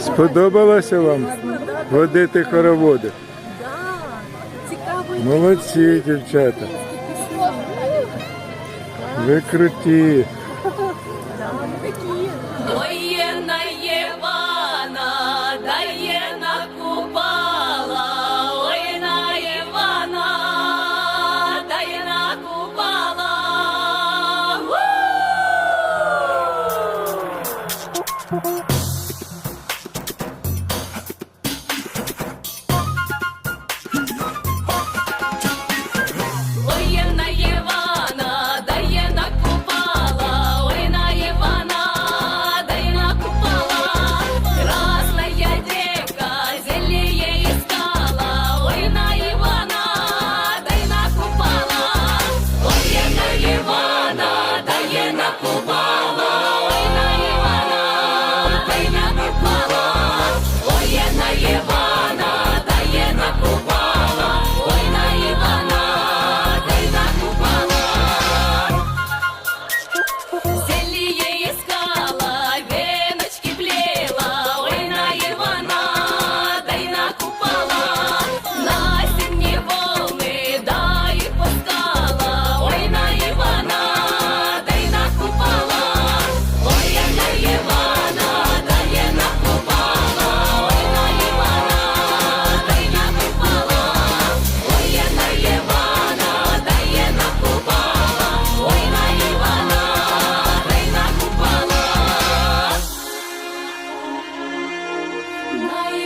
Сподобалося вам водити хороводи? Молодці, дівчата. Ви круті. Ой, наєвана, дає.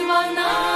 вона.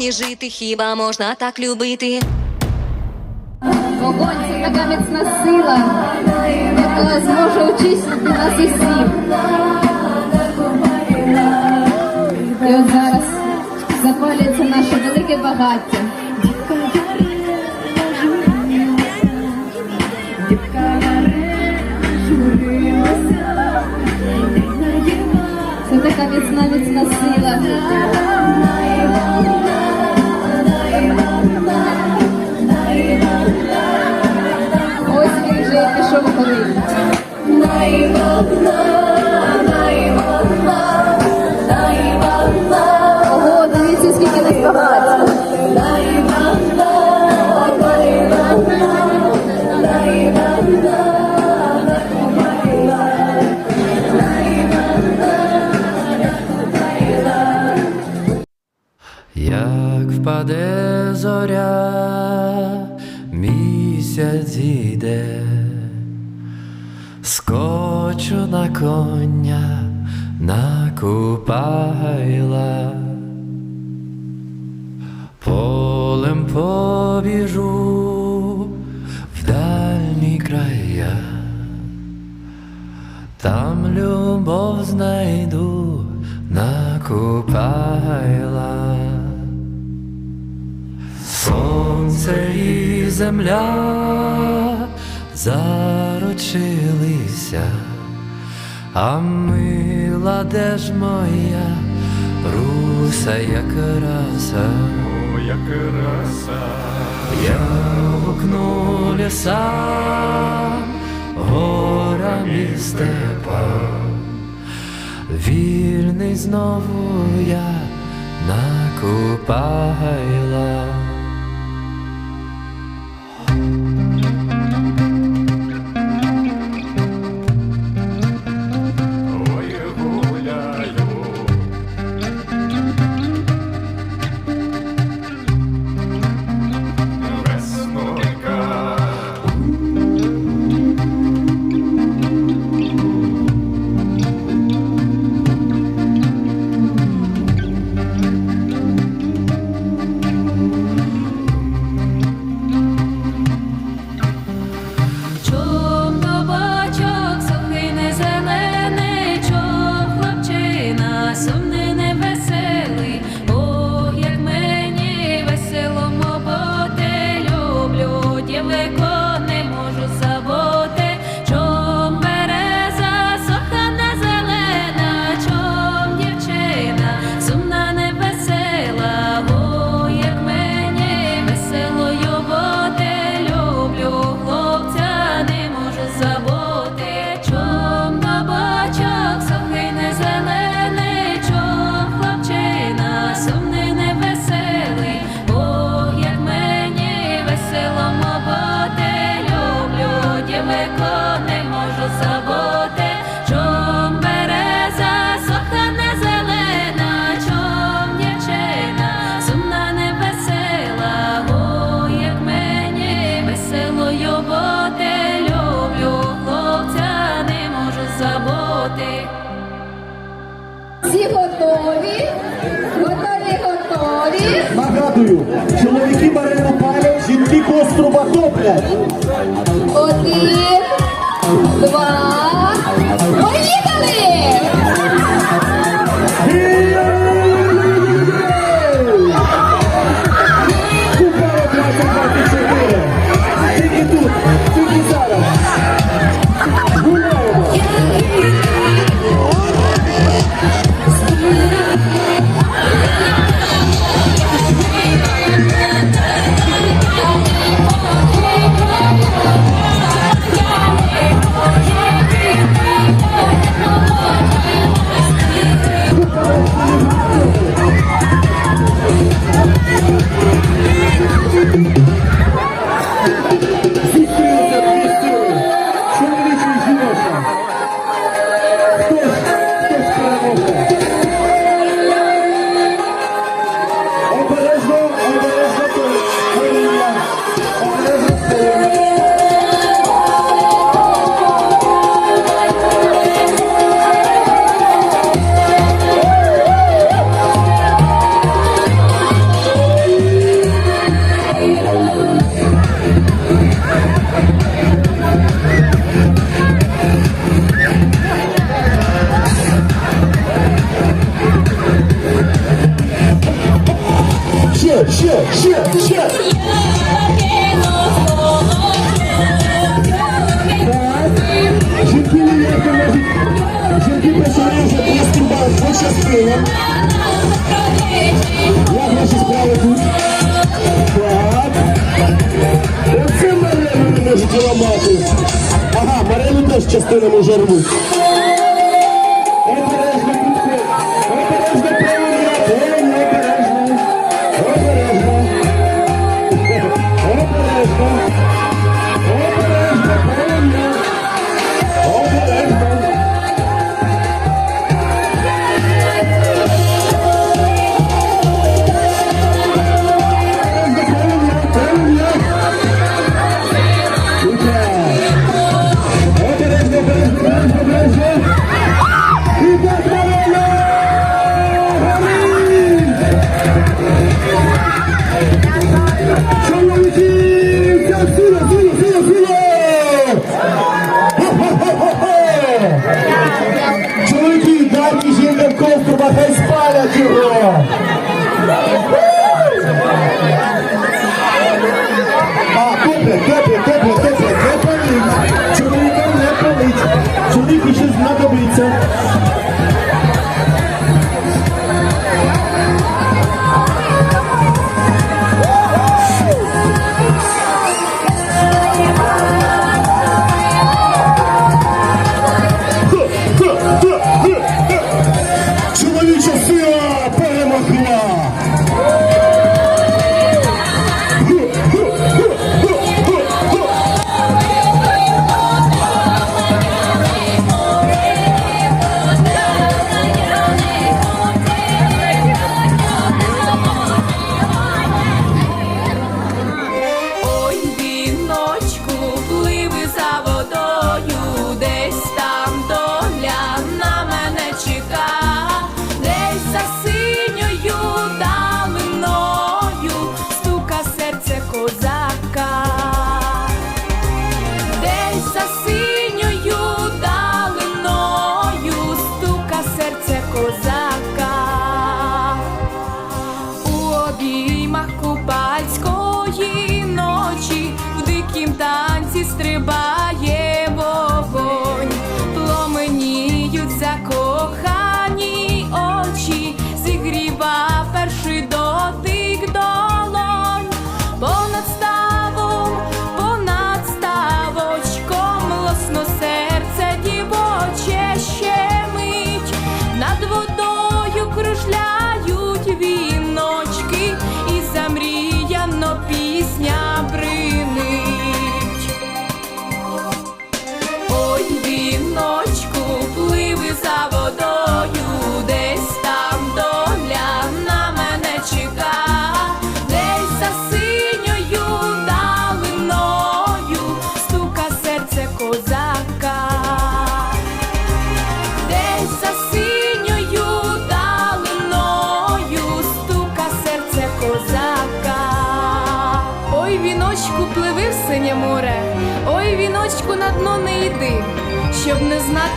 Мені жити? Хіба можна так любити? Вогонь це така міцна сила, яка зможе очистити нас усіх. І от зараз запалюється наше велике багаття. Це така міцна, міцна сила. Як впаде зоря, місяць іде, скочу на коня, на купайла, полем побіжу в дальні края, там любов знайду на купайла. Сонце і земля заручилися, а мила де ж моя руса як раса, О, як краса. я гукну лісам, горам і степам, вільний знову я на купайла. dupla.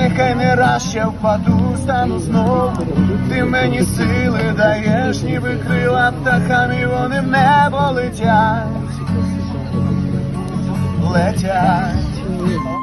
Нехай не раз ще впаду, стану знову. Ти мені сили даєш, ніби крила птахам, і вони в небо летять. Летять.